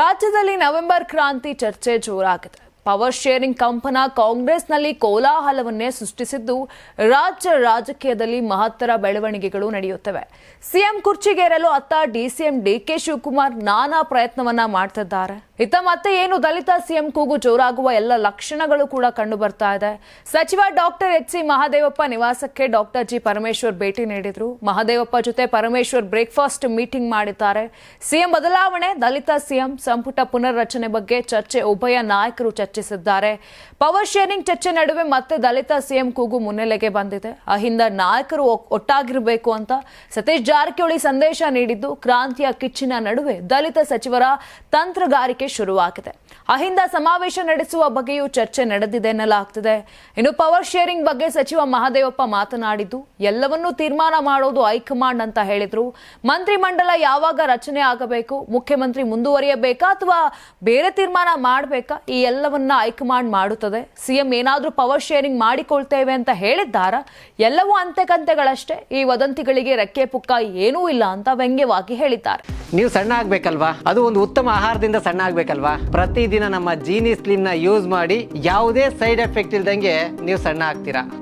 ರಾಜ್ಯದಲ್ಲಿ ನವೆಂಬರ್ ಕ್ರಾಂತಿ ಚರ್ಚೆ ಜೋರಾಗಿದೆ. ಪವರ್ ಶೇರಿಂಗ್ ಕಂಪನ ಕಾಂಗ್ರೆಸ್ನಲ್ಲಿ ಕೋಲಾಹಲವನ್ನೇ ಸೃಷ್ಟಿಸಿದ್ದು ರಾಜ್ಯ ರಾಜಕೀಯದಲ್ಲಿ ಮಹತ್ತರ ಬೆಳವಣಿಗೆಗಳು ನಡೆಯುತ್ತವೆ. ಸಿಎಂ ಕುರ್ಚಿಗೇರಲು ಅತ್ತ ಡಿಸಿಎಂ ಡಿಕೆ ಶಿವಕುಮಾರ್ ನಾನಾ ಪ್ರಯತ್ನವನ್ನ ಮಾಡ್ತಿದ್ದಾರೆ. ಇತ್ತ ಮತ್ತೆ ಏನು ದಲಿತ ಸಿಎಂ ಕೂಗು ಜೋರಾಗುವ ಎಲ್ಲ ಲಕ್ಷಣಗಳು ಕೂಡ ಕಂಡು ಬರ್ತಾ ಇದೆ. ಸಚಿವ ಡಾಕ್ಟರ್ ಎಚ್ ಸಿ ಮಹಾದೇವಪ್ಪ ನಿವಾಸಕ್ಕೆ ಡಾಕ್ಟರ್ ಜಿ ಪರಮೇಶ್ವರ್ ಭೇಟಿ ನೀಡಿದ್ರು. ಮಹಾದೇವಪ್ಪ ಜೊತೆ ಪರಮೇಶ್ವರ್ ಬ್ರೇಕ್ಫಾಸ್ಟ್ ಮೀಟಿಂಗ್ ಮಾಡಿದ್ದಾರೆ. ಸಿಎಂ ಬದಲಾವಣೆ, ದಲಿತ ಸಿಎಂ ಸಂಪುಟ ಪುನರ್ರಚನೆ ಬಗ್ಗೆ ಚರ್ಚೆ, ಉಭಯ ನಾಯಕರು ಚರ್ಚಿಸಿದ್ದಾರೆ. ಪವರ್ ಶೇರಿಂಗ್ ಚರ್ಚೆ ನಡುವೆ ಮತ್ತೆ ದಲಿತ ಸಿಎಂ ಕೂಗು ಮುನ್ನೆಲೆಗೆ ಬಂದಿದೆ. ಅಹಿಂದ ನಾಯಕರು ಒಟ್ಟಾಗಿರಬೇಕು ಅಂತ ಸತೀಶ್ ಜಾರಕಿಹೊಳಿ ಸಂದೇಶ ನೀಡಿದ್ದು ಕ್ರಾಂತಿಯ ಕಿಚ್ಚಿನ ನಡುವೆ ದಲಿತ ಸಚಿವರ ತಂತ್ರಗಾರಿಕೆ ಶುರುವಾಗಿದೆ. ಅಹಿಂದ ಸಮಾವೇಶ ನಡೆಸುವ ಬಗ್ಗೆಯೂ ಚರ್ಚೆ ನಡೆದಿದೆ ಎನ್ನಲಾಗ್ತಿದೆ. ಇನ್ನು ಪವರ್ ಶೇರಿಂಗ್ ಬಗ್ಗೆ ಸಚಿವ ಮಹದೇವಪ್ಪ ಮಾತನಾಡಿದ್ದು, ಎಲ್ಲವನ್ನೂ ತೀರ್ಮಾನ ಮಾಡೋದು ಹೈಕಮಾಂಡ್ ಅಂತ ಹೇಳಿದ್ರು. ಮಂತ್ರಿಮಂಡಲ ಯಾವಾಗ ರಚನೆ ಆಗಬೇಕು, ಮುಖ್ಯಮಂತ್ರಿ ಮುಂದುವರಿಯಬೇಕಾ ಅಥವಾ ಬೇರೆ ತೀರ್ಮಾನ ಮಾಡಬೇಕಾ, ಈ ಎಲ್ಲವನ್ನ ಹೈಕಮಾಂಡ್ ಮಾಡುತ್ತದೆ. ಸಿಎಂ ಏನಾದರೂ ಪವರ್ ಶೇರಿಂಗ್ ಮಾಡಿಕೊಳ್ತೇವೆ ಅಂತ ಹೇಳಿದ್ದಾರ? ಎಲ್ಲವೂ ಅಂತೆಕಂತೆಗಳಷ್ಟೇ. ಈ ವದಂತಿಗಳಿಗೆ ರೆಕ್ಕೆ ಪುಕ್ಕ ಏನೂ ಇಲ್ಲ ಅಂತ ವ್ಯಂಗ್ಯವಾಗಿ ಹೇಳಿದ್ದಾರೆ. ನೀವು ಸಣ್ಣ ಆಗ್ಬೇಕಲ್ವಾ? ಅದು ಒಂದು ಉತ್ತಮ ಆಹಾರದಿಂದ ಸಣ್ಣ ಆಗ್ಬೇಕಲ್ವಾ? ಪ್ರತಿದಿನ ನಮ್ಮ ಜೀನಿ ಸ್ಲಿಮ್ನ ಯೂಸ್ ಮಾಡಿ ಯಾವುದೇ ಸೈಡ್ ಎಫೆಕ್ಟ್ ಇಲ್ದಂಗೆ ನೀವು ಸಣ್ಣ ಆಗ್ತೀರಾ?